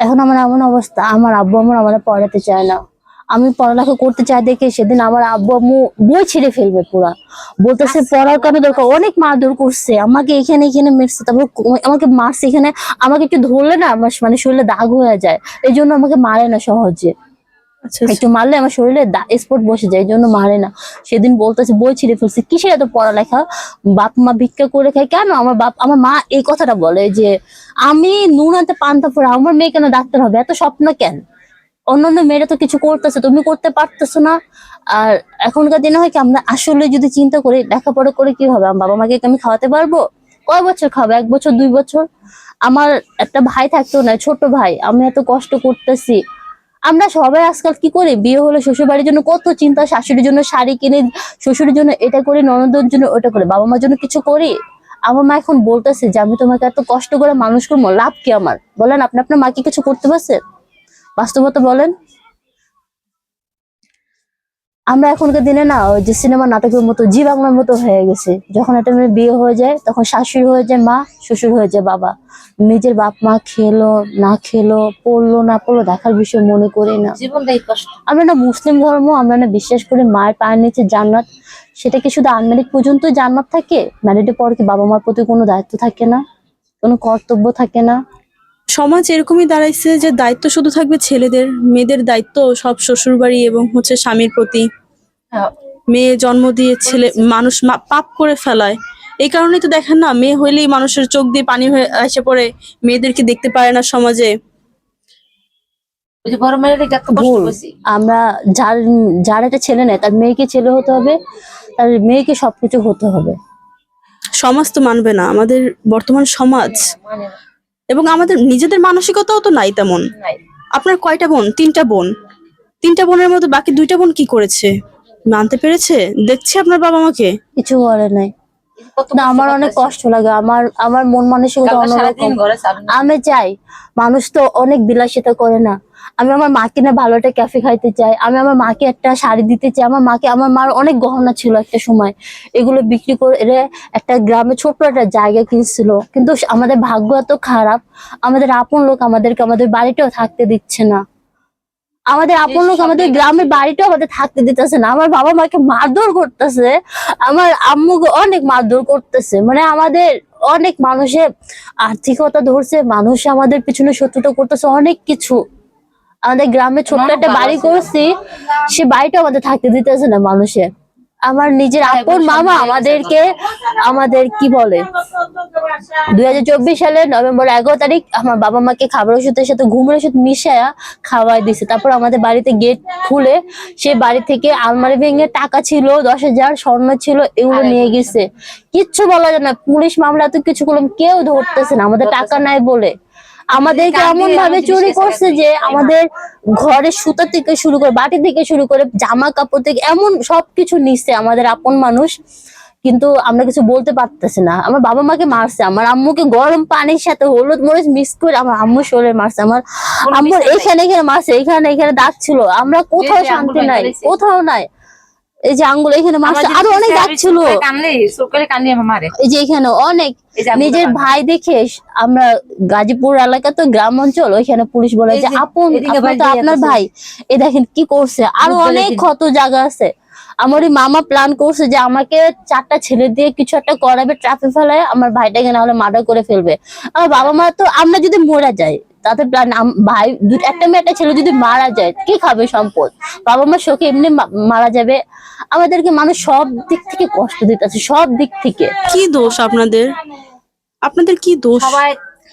এখন আমার এমন অবস্থা আমার আব্বু আমার আমাদের পড়াতে চায় না। আমি পড়ালেখা করতে চাই দেখে সেদিন আমার আব্বু আম্মু বই ছিঁড়ে ফেলবে পুরা। বলতেছে পড়ার কেন দরকার অনেক মারধর করছে আমাকে এখানে এখানে মেরছে তারপর আমাকে মারছে এখানে আমাকে একটু ধরলে না আমার মানে শরীরে দাগ হয়ে যায় এই জন্য আমাকে মারে না সহজে। আচ্ছা একটু মারলে আমার শরীরে স্পট বসে যায়, এই জন্য মারে না। সেদিন বলতেছে, বই ছিঁড়ে ফেলছে, কিসের এত পড়ালেখা? বাপ মা ভিক্ষা করে খায়, কেন? আমার বাপ, আমার মা এই কথাটা বলে যে, আমি নুন আনতে পান্তা পড়া, আমার মেয়ে কেন ডাক্তার হবে? এত স্বপ্ন কেন? অন্যান্য মেয়েরা তো কিছু করতেছে, তুমি করতে পারতেছো না। আর এখনকার দিনে হয় কি, আমরা আসলে যদি চিন্তা করি, লেখাপড়া করে কি হবে? আমার বাবা মাকে আমি খাওয়াতে পারব? কয় বছর খাব? এক বছর, দুই বছর? আমার একটা ভাই থাকতো না, ছোট ভাই, আমি এত কষ্ট করতেছি। আমরা সবাই আজকাল কি করি? বিয়ে হলো শ্বশুর বাড়ির জন্য কত চিন্তা, শাশুড়ির জন্য শাড়ি কিনে, শ্বশুরের জন্য এটা করে, ননদের জন্য ওটা করে বাবা মার জন্য কিছু করি? আমার মা এখন বলতেছে যে, আমি তোমাকে এত কষ্ট করে মানুষ করব, লাভ কি আমার? বলেন, আপনি, আপনার মাকে কিছু করতে পারছেন বাস্তবতা বলেন। আমরা এখনকার দিনে না ওই যে সিনেমা নাটকের মতো জি বাংলার মতো হয়ে গেছে। যখন একটা মেয়ে বিয়ে হয়ে যায় তখন শাশুড়ি হয়ে যায় মা শ্বশুর হয়ে যায় বাবা। নিজের বাপ মা খেলো না খেলো পড়ল না পড়ল দেখার বিষয় মনে করি না। জীবনটাই কষ্ট। আমরা না মুসলিম ধর্ম আমরা না বিশ্বাস করি মায়ের পায়ের নিচে জান্নাত। সেটা কি শুধু আনম্যারিড পর্যন্ত জান্নাত থাকে? ম্যারিডের পর কি বাবা মার প্রতি কোনো দায়িত্ব থাকে না? কোনো কর্তব্য থাকে না? সমাজ এরকমই দাঁড়াইছে যে দায়িত্ব শুধু থাকবে ছেলেদের মেয়েদের দায়িত্ব সব শ্বশুর বাড়ি এবং হচ্ছে স্বামীর প্রতি। হ্যাঁ, মেয়ে জন্ম দিয়ে ছেলে মানুষ মা- পাপ করে ফেলায়। এই কারণেই তো দেখেন না মেয়ে হইলেই মানুষের চোখ দিয়ে পানি হয়ে এসে পড়ে মেয়েদেরকে দেখতে পারে না সমাজে? ভুল। আমরা যার যার একটা ছেলে নেয় তার মেয়েকে ছেলে হতে হবে তার মেয়েকে সবকিছু হতে হবে। সমাজ তো মানবে না আমাদের বর্তমান সমাজ। মানে এবং আমাদের নিজেদের মানসিকতাও তো নাই তেমন। আপনার কয়টা বোন? তিনটা বোন। তিনটা বোনের মধ্যে বাকি দুইটা বোন কি করেছে? মানতে পেরেছে? দেখছে আপনার বাবা মাকে কিছু বলে নাই। না আমার অনেক কষ্ট লাগে। আমার আমার মন মানসিকতা অন্যরকম। আমি চাই মানুষ তো অনেক বিলাসিতা করে না। আমি আমার মাকে না ভালো একটা ক্যাফে খাইতে চাই। আমি আমার মাকে একটা শাড়ি দিতে চাই। আমার মাকে আমার মার অনেক গহনা ছিল একটা সময়। এগুলো বিক্রি করে একটা গ্রামে ছোট্ট একটা জায়গা কিনছিল। কিন্তু আমাদের ভাগ্য এত খারাপ। আমাদের আপন লোক আমাদেরকে আমাদের বাড়িটাও থাকতে দিচ্ছে না। আমাদের আপন লোক আমাদের গ্রামের বাড়িটাও আমাদের থাকতে দিতেছে না। আমার বাবা মাকে মারধর করতেছে। আমার আম্মুকে অনেক মারধর করতেছে। মানে আমাদের অনেক মানুষে আর্থিকতা ধরছে মানুষ আমাদের পিছনে শত্রুতা করতেছে অনেক কিছু। আমাদের গ্রামে ছোট্ট একটা বাড়ি করছি সে বাড়িটা আমাদের থাকতে দিতেছে না মানুষে আমার নিজের আপন মামা আমাদেরকে আমাদের কি বলে? দুই সালের নভেম্বর এগারো তারিখ আমার বাবা মাকে খাবার ওষুধের সাথে ঘুমের ওষুধ মিশায়া খাওয়াই দিছে। তারপর আমাদের বাড়িতে গেট খুলে সে বাড়ি থেকে আলমারি ভেঙে টাকা ছিল দশ হাজার স্বর্ণ ছিল এগুলো নিয়ে গেছে। কিচ্ছু বলা যায় না। পুলিশ মামলা এত কিছু করলাম কেউ ধরতেছে না। আমাদের টাকা নাই বলে। আমাদেরকে এমন ভাবে চুরি করছে যে আমাদের ঘরের সুতা থেকে শুরু করে বাটি থেকে শুরু করে জামা কাপড় থেকে এমন সবকিছু নিচ্ছে আমাদের আপন মানুষ। কিন্তু আমরা কিছু বলতে পারতেছি না। আমার বাবা মাকে মারছে আমার আম্মুকে গরম পানির সাথে হলুদ মরিচ মিক্স করে আমার আম্মু শরীরে মারছে। আমার আম্মুর এখানে এখানে মারছে এখানে এখানে দাগ ছিল। আমরা কোথাও শান্তি নাই কোথাও নাই। এই যে আঙ্গুল এখানে মারছে আরও অনেক দাগ ছিল। এই যে এখানে অনেক নিজের ভাই। দেখে আমরা গাজীপুর এলাকা তো গ্রাম অঞ্চল ওইখানে পুলিশ বলে যে আপন আপনার ভাই। এ দেখেন কি করছে। আরও অনেক ক্ষত জায়গা আছে। আমার ওই মামা প্ল্যান করছে যে আমাকে চারটা ছেলে দিয়ে কিছু একটা করাবে ট্রাফিক ফেলায় আমার ভাইটাকে না হলে মার্ডার করে ফেলবে। আমার বাবা মা তো আমরা যদি মরে যাই তাতে প্ল্যান ভাই একটা মেয়ে একটা ছেলে যদি মারা যায় কি খাবে সম্পদ? বাবা মা শোকে এমনি মা- মারা যাবে। আমাদেরকে মানুষ সব দিক থেকে কষ্ট দিতেছে সব দিক থেকে। কি দোষ আপনাদের? আপনাদের কি দোষ?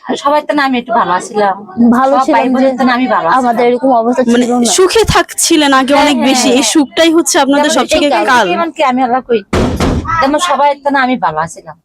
সবাই তো না আমি একটু ভালো আছিলাম। ভালো ছিলাম যে আমি ভালো আমাদের এরকম অবস্থা মানে ছিল না। সুখে থাকছিলেন আগে হ্যাঁ, অনেক বেশি। এই হ্যাঁ। সুখটাই হচ্ছে আপনাদের কাল। আমি আল্লাহ কই যেমন সবাই তো না আমি ভালো আছিলাম।